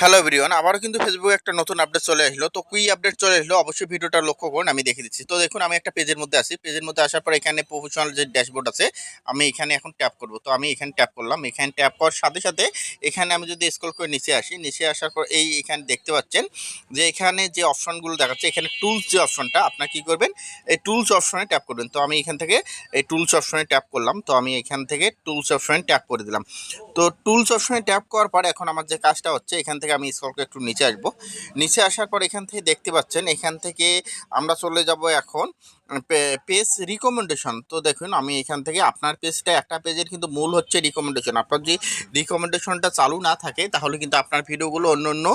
Hello everyone আবারও কিন্তু ফেসবুকে একটা নতুন আপডেট চলে আসলো। তো কুই আপডেট চলে আসলো? অবশ্যই ভিডিওটা লক্ষ্য করুন, আমি দেখে দিচ্ছি। তো দেখুন, আমি একটা পেজের মধ্যে আছি। পেজের মধ্যে আসার পর এখানে প্রফেশনাল যে ড্যাশবোর্ড আছে, আমি এখানে এখন ট্যাপ করব। তো আমি এখানে ট্যাপ করলাম। এখানে ট্যাপ করার সাথে সাথে এখানে আমি যদি স্ক্রল করে নিচে আসি, নিচে আসার পর এই এখানে দেখতে পাচ্ছেন যে এখানে যে অপশনগুলো দেখাচ্ছে, এখানে টুলস যে অপশনটা আপনার কি করবেন? এই টুলস অপশনে ট্যাপ করবেন। তো আমি এখান থেকে এই টুলস অপশনে ট্যাপ করলাম। তো আমি এখান থেকে টুলস অপশনে ট্যাপ করে দিলাম। তো টুলস অপশনে ট্যাপ করার পর এখন আমার যে কাজটা হচ্ছে, এখান থেকে আমি স্কল একটু নিচে আসব। নিচে আসার পর এখান থেকে দেখতে পাচ্ছেন, এখান থেকে আমরা চলে যাব এখন পেজ রিকমেন্ডেশন তো দেখুন, আমি এখান থেকে আপনার পেজটা একটা পেজের কিন্তু মূল হচ্ছে রিকমেন্ডেশন আপনার যদি রিকমেন্ডেশনটা চালু না থাকে, তাহলে কিন্তু আপনার ভিডিওগুলো অন্য অন্য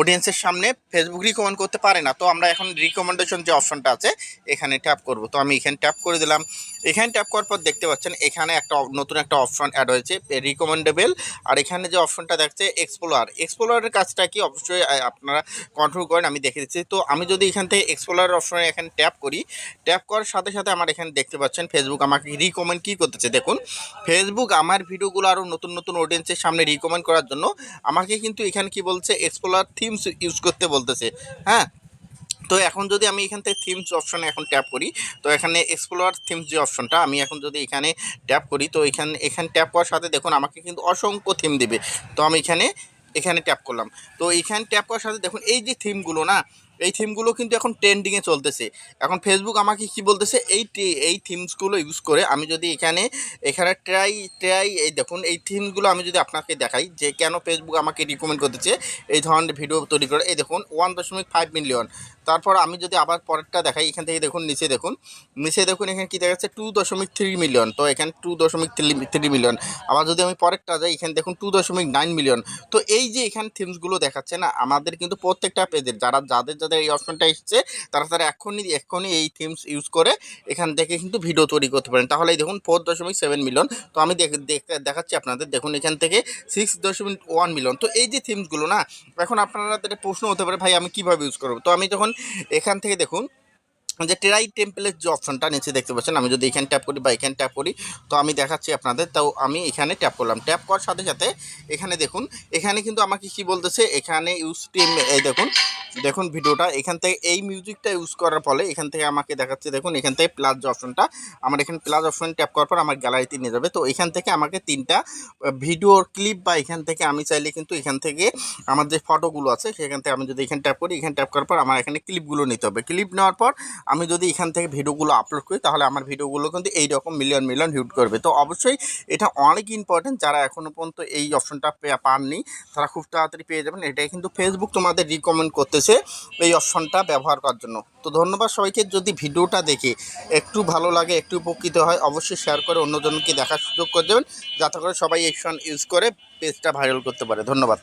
অডিয়েন্সের সামনে ফেসবুক রিকমেন্ড করতে পারে না। তো আমরা এখন রিকমেন্ডেশন যে অপশনটা আছে, এখানে ট্যাপ করব। তো আমি এখানে ট্যাপ করে দিলাম। এখানে ট্যাপ করার পর দেখতে পাচ্ছেন, এখানে একটা নতুন একটা অপশন অ্যাড হয়েছে রিকমেন্ডেবল আর এখানে যে অপশনটা দেখছে এক্সপ্লোরার এক্সপ্লোরারের কাজটা কি? অবশ্যই আপনারা কন্ট্রোল করেন, আমি দেখে দিচ্ছি। তো আমি যদি এখান থেকে এক্সপ্লোরার অপশনে এখানে ট্যাপ করি ট্যাপ করার সাথে সাথে আমার এখানে দেখতে পাচ্ছেন ফেসবুক আমাকে রিকমেন্ড কী করতেছে। দেখুন ফেসবুক আমার ভিডিওগুলো আরও নতুন নতুন অডিয়েন্সের সামনে রিকমেন্ড করার জন্য আমাকে কিন্তু এখানে কি বলছে এক্সপ্লোরার থিমস ইউজ করতে বলতেছে। হ্যাঁ? তো এখন যদি আমি এখান থেকে থিমস অপশনে এখন ট্যাপ করি, তো এখানে এক্সপ্লোর থিমস যে অপশনটা আমি এখন যদি এখানে ট্যাপ করি, তো এখানে এখানে ট্যাপ করার সাথে দেখুন আমাকে কিন্তু অসংখ্য থিম দিবে। তো আমি এখানে এখানে ট্যাপ করলাম। তো এখানে ট্যাপ করার সাথে দেখুন, এই যে থিমগুলো না এই থিমগুলো কিন্তু এখন ট্রেন্ডিংয়ে চলতেছে। এখন ফেসবুক আমাকে কি বলতেছে? এই এই থিমসগুলো ইউজ করে আমি যদি এখানে এখানে ট্রাই ট্রাই এই দেখুন, এই থিমগুলো আমি যদি আপনাকে দেখাই, যে কেন ফেসবুক আমাকে রিকমেন্ড করতেছে, এই ধরনের ভিডিও তৈরি করে, এই দেখুন ওয়ান দশমিক ফাইভ মিলিয়ন তারপর আমি যদি আবার পরেরটা দেখাই, এখান থেকে দেখুন, নিচে দেখুন নিচে দেখুন, এখানে কী দেখাচ্ছে? টু দশমিক থ্রি মিলিয়ন তো এখানে টু দশমিক থ্রি মিলিয়ন আবার যদি আমি পরেরটা যাই এখানে দেখুন টু দশমিক নাইন মিলিয়ন তো এই যে এখানে থিমসগুলো দেখাচ্ছে না, আমাদের কিন্তু প্রত্যেকটা পেজের, যারা, যাদের যাদের এই অপশনটা এসছে। তারা তারা এখনই এখনই এই থিমস ইউজ করে এখান থেকে কিন্তু ভিডিও তৈরি করতে পারেন। তাহলে দেখুন ফোর দশমিক সেভেন মিলিয়ন তো আমি দেখ দেখ- দেখাচ্ছি আপনাদের। দেখুন এখান থেকে সিক্স দশমিক ওয়ান মিলিয়ন তো এই যে থিমসগুলো না, এখন আপনারা আপনাদের প্রশ্ন হতে পারে, ভাই, আমি কীভাবে ইউজ করব? তো আমি যখন এখান থেকে দেখুন, যে টেরাই টেম্পলের যে অপশনটা নিচে দেখতে পাচ্ছেন, আমি যদি এখানে ট্যাপ করি বা এখানে ট্যাপ করি, তো আমি দেখাচ্ছি আপনাদের। তাও আমি এখানে ট্যাপ করলাম। ট্যাপ করার সাথে সাথে এখানে দেখুন, এখানে কিন্তু আমাকে কি বলতেছে? এখানে ইউজ টিম এই দেখুন দেখুন ভিডিওটা, এখান থেকে এই মিউজিকটা ইউজ করার ফলে এখান থেকে আমাকে দেখাচ্ছে, দেখুন এখান থেকে প্লাস যে অপশনটা আমার এখানে প্লাস অপশন ট্যাপ করার পর আমার গ্যালারিতে নিয়ে যাবে। তো এখান থেকে আমাকে তিনটা ভিডিওর ক্লিপ বা এখান থেকে আমি চাইলে কিন্তু এখান থেকে আমার যে ফটোগুলো আছে, সেখান থেকে আমি যদি এখানে ট্যাপ করি, এখানে ট্যাপ করার পর আমার এখানে ক্লিপগুলো নিতে হবে। ক্লিপ নেওয়ার পর আমি যদি এখান থেকে ভিডিওগুলো আপলোড করি, তাহলে আমার ভিডিওগুলো কিন্তু এইরকম মিলিয়ন মিলিয়ন হিট করবে। তো অবশ্যই এটা অনেক ইম্পর্টেন্ট যারা এখনও পর্যন্ত এই অপশনটা পাননি, তারা খুব তাড়াতাড়ি পেয়ে যাবেন। এটাই কিন্তু ফেসবুক তোমাদের রিকমেন্ড করতেছে এই অপশনটা ব্যবহার করার জন্য। তো ধন্যবাদ সবাইকে। যদি ভিডিওটা দেখে একটু ভালো লাগে, একটু উপকৃত হয়, অবশ্যই শেয়ার করে অন্যজনকে দেখার সুযোগ করে দেবেন, যাতে করে সবাই এই অপশন ইউজ করে পেজটা ভাইরাল করতে পারে। ধন্যবাদ।